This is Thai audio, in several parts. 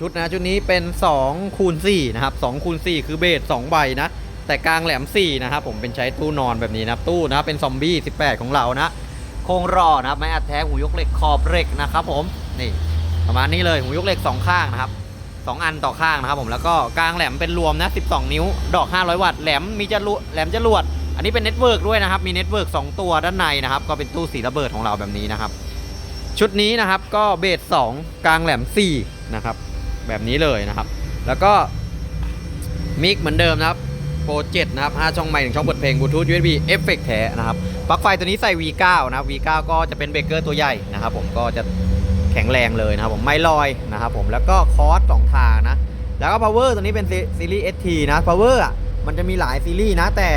ชุดนะชุดนี้เป็น2คูณ4นะครับ2คูณ4คือเบส2ใบนะ แต่กลางแหลม4นะครับผมเป็นใช้ตู้นอนแบบนี้นะครับตู้นะครับเป็นซอมบี้18 ของเรานะโครงรอนะครับไม้อัดแท้หูยกเหล็กขอบเหล็กนะครับผมนี่ประมาณนี้เลยหูยกเหล็กสองข้างนะครับสองอันต่อข้างนะครับผมแล้วก็กลางแหลมเป็นรวมนะ12 นิ้ว ดอก 500 วัตต์แหลมมีจรวดแหลมจรวดอันนี้เป็นเน็ตเวิร์กด้วยนะครับมีเน็ตเวิร์ก2ตัวด้านในนะครับก็เป็นตู้สีระเบิดของเราแบบนี้นะครับชุดนี้นะครับก็เบส2กลางแหลม4นะครับ แบบนี้เลยนะครับ แล้วก็มิกเหมือนเดิมนะครับโปร7นะครับ5ช่องไมค์ถึงช่องเปิดเพลงบลูทูธ USB เอฟเฟกแท้นะครับปลั๊กไฟตัวนี้ใส่ V9 นะครับ V9 ก็จะเป็นเบเกอร์ตัวใหญ่นะครับผมก็จะแข็งแรงเลยนะครับผมไม่ลอยนะครับผมแล้วก็คอร์สสองทางนะ แล้วก็ power ตัวนี้เป็นซีรีส์ ST นะ power อะมันจะมีหลายซีรีส์นะแต่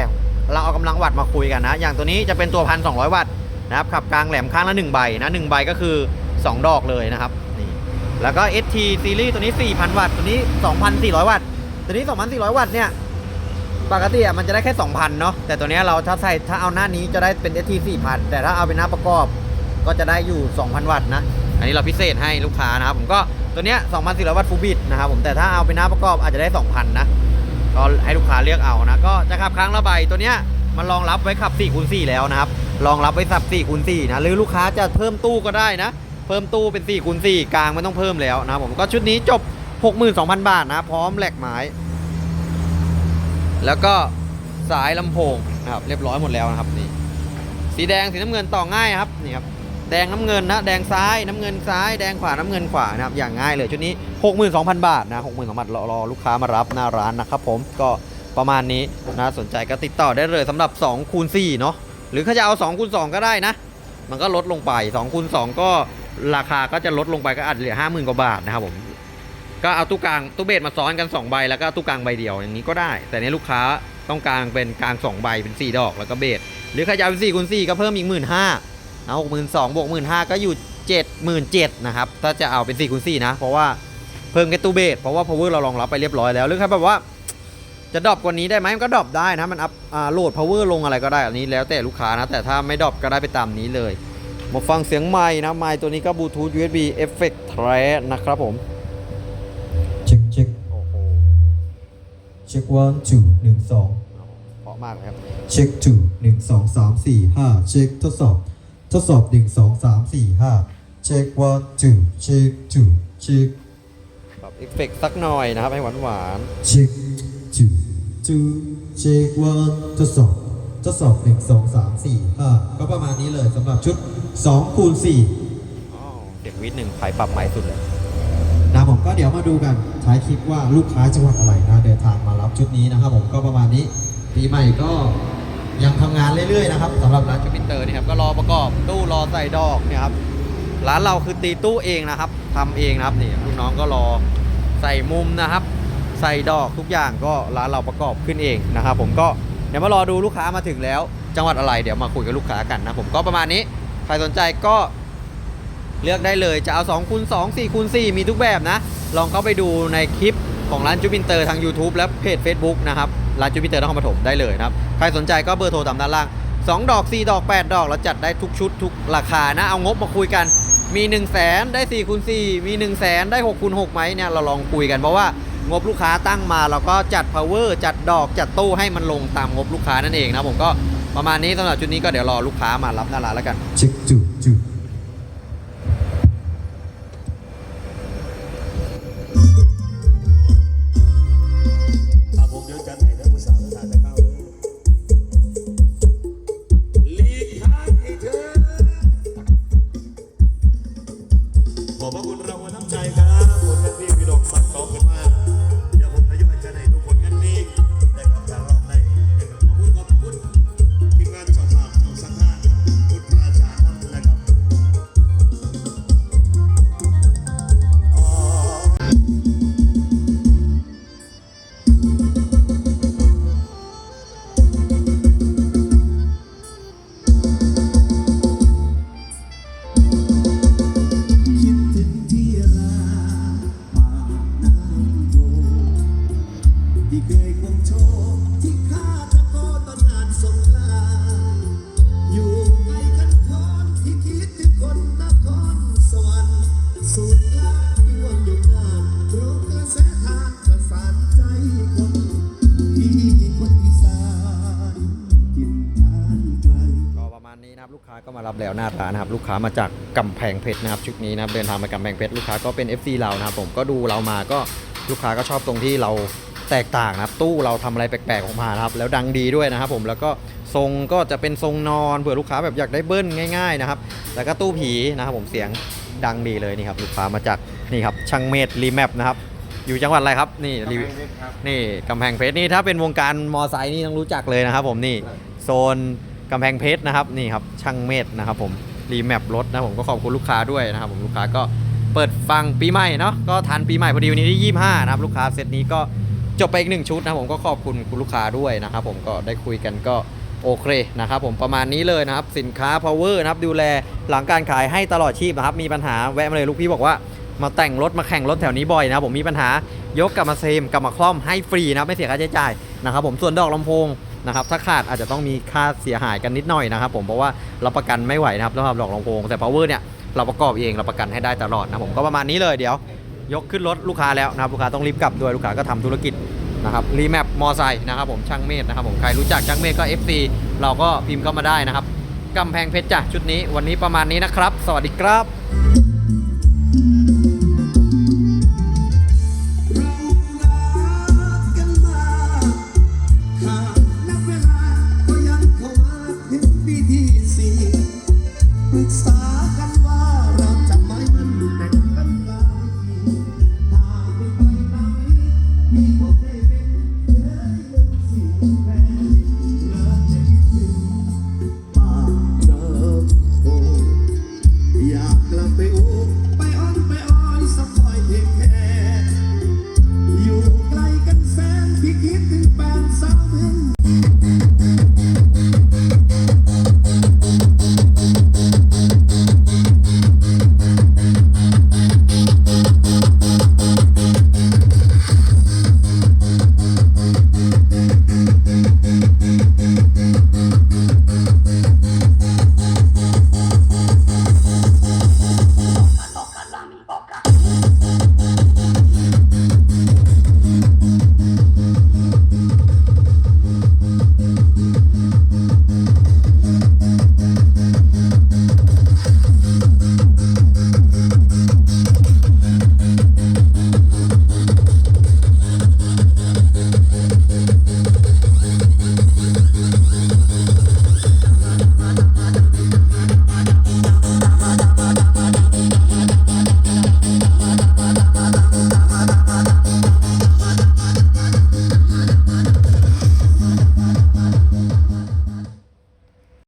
เราเอากำลังวัตต์มาคุยกันนะ อย่างตัวนี้จะเป็นตัว1,200วัตต์นะครับขับกลางแหลมข้างละ1ใบนะ1ใบก็คือ 2 ดอกเลยนะครับนี่ แล้วก็ ST ซีรีส์ตัวนี้ 4,000 วัตต์ ตัวนี้ 2,400 วัตต์ ตัวนี้ 2,400 วัตต์เนี่ย ปกติอะมันจะได้แค่ 2,000 เนาะ แต่ตัวนี้เราถ้าใส่ถ้าเอาหน้านี้จะได้เป็น ST 4,000 แต่ถ้าเอาเป็นหน้าประกอบก็จะได้อยู่ 2,000 วัตต์นะ อันนี้เราพิเศษให้ลูกค้านะครับ ผมก็ตัวเนี้ย 2,400 วัตต์ฟูบิตนะครับผม แต่ถ้าเอาเป็นหน้าประกอบอาจจะได้ 2,000 นะ ก็ให้ลูกค้าเลือกเอานะ ก็จะขับครั้งละใบตัวเนี้ยมันรองรับไว้ขับ4คูณ4แล้วนะครับ รองรับไว้ขับ4คูณ4นะ หรือลูกค้าจะเพิ่มตู้ก็ได้นะ เพิ่มตู้เป็น4คูณ4กลางไม่ต้องเพิ่มแล้วนะครับผมก็ชุดนี้จบ 62,000 บาทนะพร้อมแหลกไม้ แล้วก็สายลำโพงนะครับเรียบร้อยหมดแล้วนะครับนี่สีแดงสีน้ำเงินต่อง่ายครับนี่ครับแดงน้ำเงินนะแดงซ้ายน้ำเงินซ้ายแดงขวาน้ำเงินขวานะครับอย่างง่ายเลยชุดนี้ 62,000 บาทนะ62,000บาทรอรอลูกค้ามารับหน้าร้านนะครับผมก็ประมาณนี้นะสนใจก็ติดต่อได้เลยสำหรับ2คูณ4เนาะหรือถ้าจะเอา2คูณ2ก็ได้นะ มันก็ลดลงไป2คูณ2ก็ ราคาก็จะลดลงไปก็อาจเหลือ50,000กว่าบาทนะครับผมก็เอาตู้กลางตู้เบสมาซ้อนกัน2ใบแล้วก็ตู้กลางใบเดียวอย่างนี้ก็ได้ แต่เนี้ลูกค้าต้องการเป็นกลาง2ใบเป็น4ดอกแล้วก็เบสหรือใครจะเป็น4คูณ4ก็เพิ่มอีก 1 5ื่นห้านะหกหมื่นสองบวกหมื่นห้าก็อยู่เจ็ดหมื่นเจ็ดนะครับถ้าจะเอาเป็น4คูณ4นะ เพราะว่าเพิ่มแค่ตู้เบสเพราะว่า power เรารองรับไปเรียบร้อยแล้วหรือใครแบบว่าจะดรอปกว่านี้ได้ไหมมันก็ดรอปได้นะมันอัพาโหลด power ลงอะไรก็ได้อันนี้แล้วแต่ลูกค้านะแต่ถ้าไม่ดรอปก็ได้ไปตามนี้เลย มาฟังเสียงไม้นะไม้ตัวนี้ก็บลูทูธ USB effect แท้นะครับผมเช็คเช็คโอ้โหเช็ควันจูหนึ่งสองเพราะมากเลยครับเช็คจูหนึ่งสองสามสี่ห้าเช็คทดสอบ ทดสอบหนึ่งสองสามสี่ห้าเช็ควันจูเช็คจูเช็คปรับเอฟเฟกต์สักหน่อยนะครับ ให้หวานหวานๆเช็คจูจูเช็ควันทดสอบทดสอบหนึ่งสองสามสี่ห้าก็ประมาณนี้เลยสำหรับชุด สองคูณสี่อ๋อเด็กวิทย์หนึ่งใครปรับใหม่สุดเลยนะผมก็เดี๋ยวมาดูกันท้ายคลิปว่าลูกค้าจังหวัดอะไรนะเดินทางมารับชุดนี้นะครับผมก็ประมาณนี้ปีใหม่ก็ยังทำงานเรื่อยๆนะครับสำหรับร้านจูปิเตอร์นี่ครับก็รอประกอบตู้รอใส่ดอกเนี่ยครับร้านเราคือตีตู้เองนะครับทำเองนะครับนี่ลูกน้องก็รอใส่มุมนะครับ ใส่ดอกทุกอย่างก็ร้านเราประกอบขึ้นเองนะครับ ผมก็เดี๋ยวมารอดูลูกค้ามาถึงแล้ว จังหวัดอะไรเดี๋ยวมาคุยกับลูกค้ากันนะผมก็ประมาณนี้ ใครสนใจก็เลือกได้เลยจะเอา2คูณ2 4คูณ4มีทุกแบบนะ ลองเข้าไปดูในคลิปของร้านจูปินเตอร์ทาง YouTube และเพจ Facebook นะครับ ร้านจูปินเตอร์นครปฐมได้เลยนะครับ ใครสนใจก็เบอร์โทรตามด้านล่าง 2 ดอก 4 ดอก 8 ดอกเราจัดได้ทุกชุดทุกราคานะ เอางบมาคุยกันมี 1 0 0 0 0แสนได้4คูณ4มี 1 0 0 0 0แสนได้6คูณ6ไหมเนี่ยเราลองคุยกันเพราะว่างบลูกค้าตั้งมาเราก็จัด power จัดดอกจัดตู้ให้มันลงตามงบลูกค้านั่นเองนะผมก็ ประมาณนี้สำหรับชุดนี้ก็เดี๋ยวรอลูกค้ามารับหน้าร้านแล้วกัน เช็คจูจู มารับแล้วหน้าร้านนะครับลูกค้ามาจากกำแพงเพชรนะครับชุดนี้นะครับเดินทางมากำแพงเพชรลูกค้าก็เป็น FC เรานะครับผมก็ดูเรามาก็ลูกค้าก็ชอบตรงที่เราแตกต่างนะครับตู้เราทำอะไรแปลกๆออกมานะครับแล้วดังดีด้วยนะครับผมแล้วก็ทรงก็จะเป็นทรงนอนเผื่อลูกค้าแบบอยากได้เบิ้ลง่ายๆนะครับแล้วก็ตู้ผีนะครับผมเสียงดังดีเลยนี่ครับลูกค้ามาจากนี่ครับช่างเมธรีแมปนะครับอยู่จังหวัดอะไรครับนี่รีวิวนี่กำแพงเพชรนี่ถ้าเป็นวงการมอไซค์นี่ต้องรู้จักเลยนะครับผมนี่โซน กำแพงเพชรนะครับนี่ครับช่างเมธนะครับผมรีแมปรถนะผมก็ขอบคุณลูกค้าด้วยนะครับผมลูกค้าก็เปิดฟังปีใหม่เนาะก็ทันปีใหม่พอดีวันนี้ที่ 25 นะครับลูกค้าเซตนี้ก็จบไปอีกหนึ่งชุดนะผมก็ขอบคุณคุณลูกค้าด้วยนะครับผมก็ได้คุยกันก็โอเคนะครับผมประมาณนี้เลยนะครับสินค้า power นะครับดูแลหลังการขายให้ตลอดชีพนะครับมีปัญหาแวะมาเลยลูกพี่บอกว่ามาแต่งรถมาแข่งรถแถวนี้บ่อยนะผมมีปัญหายกกลับมาเซมกลับมาคล่อมให้ฟรีนะไม่เสียค่าใช้จ่ายนะครับผมส่วนดอกลำโพง นะครับถ้าขาดอาจจะต้องมีค่าเสียหายกันนิดหน่อยนะครับผมเพราะว่าเราประกันไม่ไหวนะครับสำหรับดอกลำโพงแต่ power เนี่ยเราประกอบเองเราประกันให้ได้ตลอดนะผมก็ประมาณนี้เลยเดี๋ยว ยกขึ้นรถลูกค้าแล้วนะครับลูกค้าต้องรีบกลับด้วยลูกค้าก็ทำธุรกิจนะครับรีแมปมอไซค์นะครับผมช่างเมธนะครับผมใครรู้จักช่างเมธก็ FC เราก็พิมพ์เข้ามาได้นะครับกำแพงเพชรจ้ะชุดนี้วันนี้ประมาณนี้นะครับ สวัสดีครับ